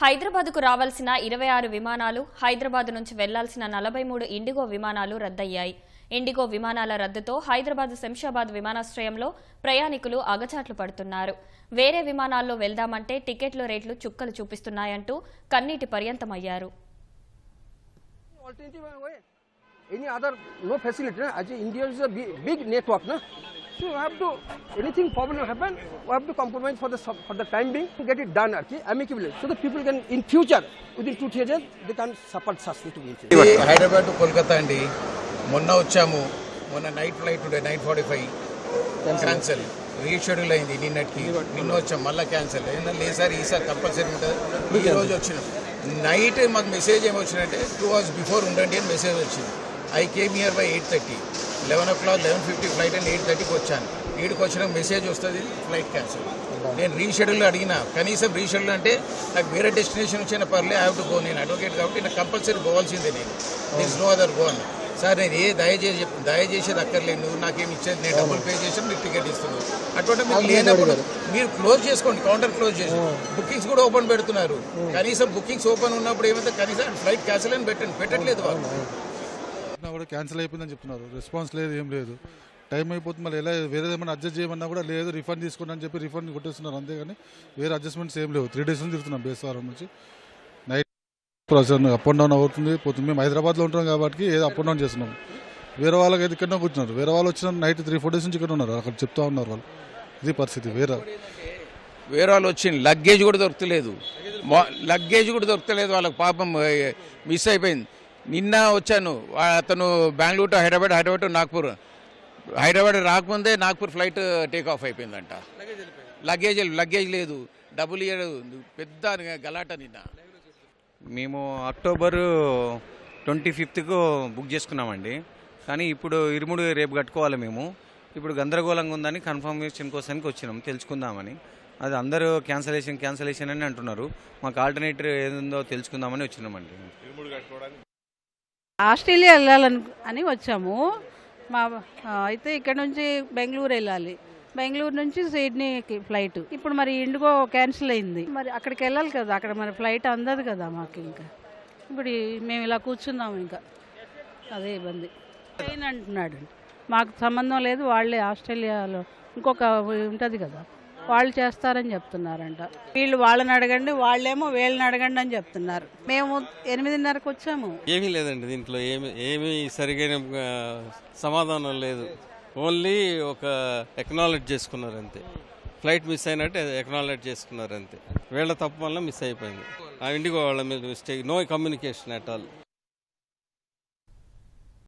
హైదరాబాద్కు రావాల్సిన ఇరవై ఆరు విమానాలు హైదరాబాద్ నుంచి వెళ్ళాల్సిన నలభై మూడు ఇండిగో విమానాలు రద్దయ్యాయి ఇండిగో విమానాల రద్దుతో హైదరాబాద్ శంషాబాద్ విమానాశ్రయంలో ప్రయాణికులు అగచాట్లు పడుతున్నారు వేరే విమానాల్లో వెళ్దామంటే టికెట్ల రేట్లు చుక్కలు చూపిస్తున్నాయంటూ కన్నీటి పర్యంతమయ్యారు. Any other no facility. Na? India is a big, big network. Na? So we have to anything problem happen, we have to compromise for the for the time being to get it done actually, amicably. So that people can in future within two three years they can support such. ఇది Hyderabad to Kolkata అండి మొన్న వచ్చాము మొన్న night flight ఉండే nine forty five cancel reschedule అయింది నిన్నటికి నిన్న వచ్చాం మళ్ళీ క్యాన్సిల్ ఏంటంటే లేదు సార్ ఈసారి కంపల్సరీ ఉంటుంది ఈ రోజు వచ్చినాం నైట్ మాకు మెసేజ్ ఏమి వచ్చిందంటే టూ అవర్స్ బిఫోర్ ఉండండి అని మెసేజ్ వచ్చింది I came here by eight thirty eleven o'clock eleven fifty flight అని ఎయిట్ థర్టీకి వచ్చాను. ఈడికి వచ్చిన మెసేజ్ వస్తుంది ఫ్లైట్ క్యాన్సిల్ నేను రీషెడ్యూల్ అడిగినా కనీసం రీషెడ్యూల్ అంటే నాకు వేరే డెస్టినేషన్ వచ్చిన పర్లే ఐ హావ్ టు గో నేను అడ్వకేట్ కాబట్టి నాకు కంపల్సరీ పోవాల్సిందే నేను. This no other go sir నేను ఏ దయచేసి దయచేసేది అక్కర్లేదు. నువ్వు నాకేం ఇచ్చేది నేను డబ్బులు పే చేసి నీకు టికెట్ ఇస్తున్నావు అటువంటి మీరు లేనప్పుడు మీరు క్లోజ్ చేసుకోండి కౌంటర్ క్లోజ్ చేసి. బుకింగ్స్ కూడా ఓపెన్ పెడుతున్నారు. కనీసం బుకింగ్స్ ఓపెన్ ఉన్నప్పుడు ఏమైతే కనీసం ఫ్లైట్ క్యాన్సిల్ అని పెట్టండి. పెట్టట్లేదు వాళ్ళు. చెప్పినా కూడా క్యాన్సిల్ అయిపోయిందని చెప్తున్నారు. రెస్పాన్స్ లేదు ఏం లేదు. టైం అయిపోతుంది మళ్ళీ ఎలా వేరే ఏమైనా అడ్జస్ట్ చేయమన్నా కూడా లేదు రిఫండ్ తీసుకోండి అని చెప్పి రిఫండ్ కొట్టేస్తున్నారు. అంతేగాని వేరే అడ్జస్ట్మెంట్స్ ఏం లేవు. త్రీ డేస్ నుంచి తిరుగుతున్నాం బేస్వారం నుంచి. నైట్ అప్ అండ్ డౌన్ అవుతుంది పోతుంది. మేము హైదరాబాద్లో ఉంటాం కాబట్టి ఏదో అప్ అండ్ డౌన్ చేస్తున్నాం. వేరే వాళ్ళకి అయితే ఇక్కడనే కూర్చున్నారు. వేరే వాళ్ళు వచ్చిన నైట్ త్రీ ఫోర్ డేస్ నుంచి ఇక్కడ ఉన్నారు. అక్కడ చెప్తా ఉన్నారు వాళ్ళు. ఇది పరిస్థితి వేరే. వేరే వాళ్ళు వచ్చింది. లగేజ్ కూడా దొరకలేదు. లగ్గేజ్ లగేజ్ కూడా దొరకలేదు. వాళ్ళకి పాపం మిస్ అయిపోయింది. నిన్న వచ్చాను. అతను బెంగళూరు టు హైదరాబాద్ హైదరాబాద్ టు నాగ్పూర్. హైదరాబాద్ రాకముందే నాగ్పూర్ ఫ్లైట్ టేక్ ఆఫ్ అయిపోయిందంట. లగేజ్ లగేజ్ లేదు. డబ్బులు ఇయ్యలేదు పెద్ద గలాట నిన్న. మేము అక్టోబర్ ట్వంటీ ఫిఫ్త్కు బుక్ చేసుకున్నామండి. కానీ ఇప్పుడు ఇరుముడు రేపు కట్టుకోవాలి మేము. ఇప్పుడు గందరగోళంగా ఉందని కన్ఫర్మేషన్ కోసానికి వచ్చినాం తెలుసుకుందామని. అది అందరూ క్యాన్సలేషన్ క్యాన్సలేషన్ అని అంటున్నారు. మాకు ఆల్టర్నేటివ్ ఏదుందో తెలుసుకుందామని వచ్చినామండి. ఆస్ట్రేలియా వెళ్ళాలని అని వచ్చాము. మా అయితే ఇక్కడ నుంచి బెంగళూరు వెళ్ళాలి. బెంగళూరు నుంచి సిడ్నీకి ఫ్లైట్ ఇప్పుడు మరి ఇండిగో క్యాన్సిల్ అయింది. మరి అక్కడికి వెళ్ళాలి కదా అక్కడ మరి ఫ్లైట్ అందదు కదా మాకు ఇంకా. ఇప్పుడు మేము ఇలా కూర్చున్నాము ఇంకా. అదే ఇబ్బంది. ట్రైన్ అంటున్నాడు. మాకు సంబంధం లేదు వాళ్ళే ఆస్ట్రేలియాలో. ఇంకొక ఉంటుంది కదా. వాళ్ళు చేస్తారని చెప్తున్నారంట. వీళ్ళు వాళ్ళని అడగండి వాళ్ళేమో వీళ్ళని అడగండి అని చెప్తున్నారు. మేము ఎనిమిదిన్నరకు వచ్చాము. ఏమీ లేదండి దీంట్లో ఏమి ఏమీ సరిగైన సమాధానం లేదు. ఓన్లీ ఒక ఎక్నాలెడ్జ్ చేసుకున్నారు అంతే. ఫ్లైట్ మిస్ అయినట్టు ఎక్నాలెడ్జ్ చేసుకున్నారు అంతే. వీళ్ళ తప్పు వల్ల మిస్ అయిపోయింది. ఆ ఇండిగో వాళ్ళ మీద mistake no communication at all